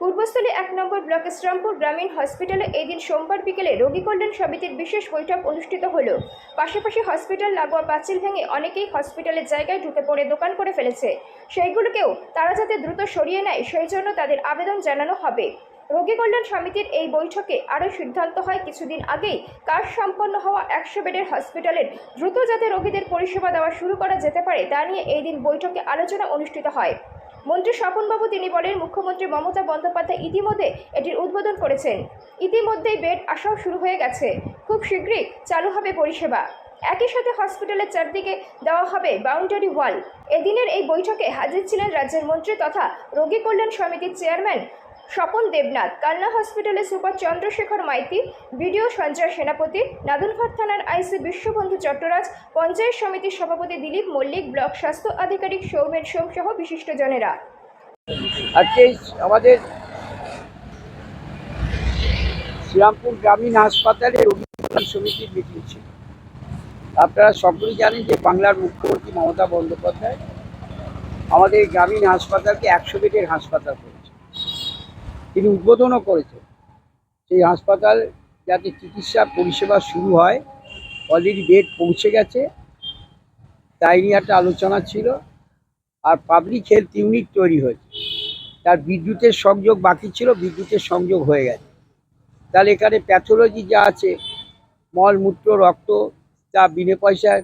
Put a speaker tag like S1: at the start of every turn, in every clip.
S1: পূর্বস্থলী এক নম্বর ব্লক শ্রীরামপুর গ্রামীণ হসপিটালে এই দিন সোমবার বিকেলে রোগী কল্যাণ সমিতির বিশেষ বৈঠক অনুষ্ঠিত হলো। পাশাপাশি হসপিটাল লাগোয়া পাঁচিল ভেঙে অনেকেই হসপিটালের জায়গায় ঢুকে পড়ে দোকান করে ফেলেছে। সেইগুলোকেও তারা যাতে দ্রুত সরিয়ে নেয়, সেই জন্য তাদের আবেদন জানানো হবে। রোগী কল্যাণ সমিতির এই বৈঠকে আরও সিদ্ধান্ত হয় কিছুদিন আগেই কাজ সম্পন্ন হওয়া একশো বেডের হসপিটালের দ্রুত যাতে রোগীদের পরিষেবা দেওয়া শুরু করা যেতে পারে, তা নিয়ে এই দিন বৈঠকে আলোচনা অনুষ্ঠিত হয়। মন্ত্রী স্বপনবাবু তিনি বলেন, মুখ্যমন্ত্রী মমতা বন্দ্যোপাধ্যায় ইতিমধ্যে এটির উদ্বোধন করেছেন। ইতিমধ্যেই বেড আসাও শুরু হয়ে গেছে। খুব শীঘ্রই চালু হবে পরিষেবা। একই সাথে হসপিটালের চারদিকে দেওয়া হবে বাউন্ডারি ওয়াল। এদিনের এই বৈঠকে হাজির ছিলেন রাজ্যের মন্ত্রী তথা রোগী কল্যাণ সমিতির চেয়ারম্যান স্বপন দেবনাথ, কালনা হসপিটালের সুপার চন্দ্রশেখর মাইতি, বিডিও সঞ্জয় সেনাপতি, নাদুনঘাট থানার আইসি বিশ্ববন্ধু চট্টরাজ, পঞ্চায়েত সমিতির সভাপতি দিলীপ মল্লিক, ব্লক স্বাস্থ্য আধিকারিক সৌমেন সোম সহ বিশিষ্টজনেরা।
S2: আজকে আমাদের শ্রীরামপুর গ্রামীণ হাসপাতালে রোগী সমিতির মিটিং ছিল। আপনারা সকলেই জানেন যে বাংলার মুখ্যমন্ত্রী মমতা বন্দ্যোপাধ্যায় আমাদের গ্রামীণ হাসপাতালকে একশো বেডের হাসপাতাল করেছে তিনি উদ্বোধনও করেছেন। সেই হাসপাতাল যাতে চিকিৎসা পরিষেবা শুরু হয় অলরেডি বেড পৌঁছে গেছে, তাই নিয়ে একটা আলোচনা ছিল। আর পাবলিক হেলথ ইউনিট তৈরি হয়েছে। তার বিদ্যুতের সংযোগ বাকি ছিল, বিদ্যুতের সংযোগ হয়ে গেছে। তাহলে এখানে প্যাথোলজি যা আছে মলমূত্র রক্ত তা বিনে পয়সায়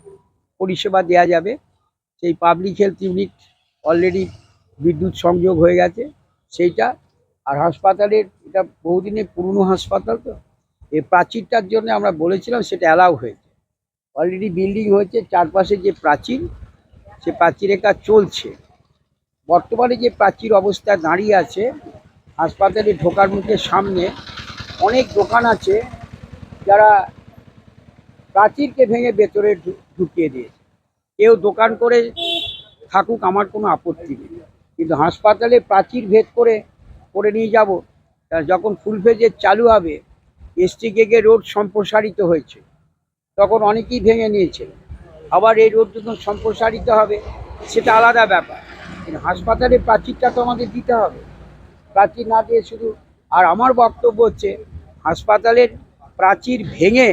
S2: পরিষেবা দেওয়া যাবে, সেই পাবলিক হেলথ ইউনিট অলরেডি বিদ্যুৎ সংযোগ হয়ে গেছে। সেইটা আর হাসপাতালের, এটা বহুদিনের পুরনো হাসপাতাল তো এই প্রাচীরটার জন্য আমরা বলেছিলাম সেটা অ্যালাউ হয়েছে। অলরেডি বিল্ডিং হয়েছে, চারপাশে যে প্রাচীর, সে প্রাচীরের কাজ চলছে। বর্তমানে যে প্রাচীর অবস্থায় দাঁড়িয়ে আছে, হাসপাতালে ঢোকার মুখের সামনে অনেক দোকান আছে, যারা প্রাচীরকে ভেঙে ভেতরে ঢুকিয়ে দিয়েছে। কেউ দোকান করে থাকুক, আমার কোনো আপত্তি নেই। কিন্তু হাসপাতালে প্রাচীর ভেদ করে করে নিয়ে যাব যখন ফুল ফেজের চালু হবে, এসটি গেগে রোড সম্প্রসারিত হয়েছে। তখন অনেকেই ভেঙে নিয়েছে আবার এই রোড যখন সম্প্রসারিত হবে, সেটা আলাদা ব্যাপার। কিন্তু হাসপাতালে প্রাচীরটা তো আমাদের দিতে হবে। প্রাচীর না দিয়ে শুধু, আর আমার বক্তব্য হচ্ছে, হাসপাতালের প্রাচীর ভেঙে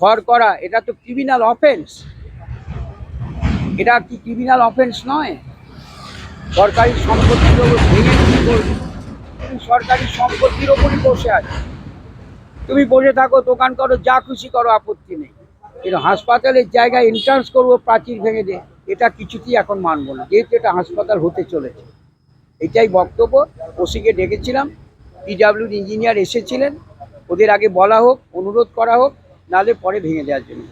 S2: ঘর করা, এটা তো ক্রিমিনাল অফেন্স এটা কি ক্রিমিনাল অফেন্স নয়? সরকারি সম্পত্তির ভেঙে কি করবে? সরকারি সম্পত্তির ওপরই বসে আছো তুমি বসে থাকো, দোকান করো, যা খুশি করো, আপত্তি নেই। কিন্তু হাসপাতালের জায়গায় এন্ট্রান্স করব, প্রাচীর ভেঙে দে, এটা কিছুতেই এখন মানবো না। যেহেতু এটা হাসপাতাল হতে চলেছে। এটাই বক্তব্য। ওসিকে ডেকেছিলাম পিডাব্লিউড ইঞ্জিনিয়ার এসেছিলেন। ওদের আগে বলা হোক, অনুরোধ করা হোক, নাহলে পরে ভেঙে দেওয়ার জন্য।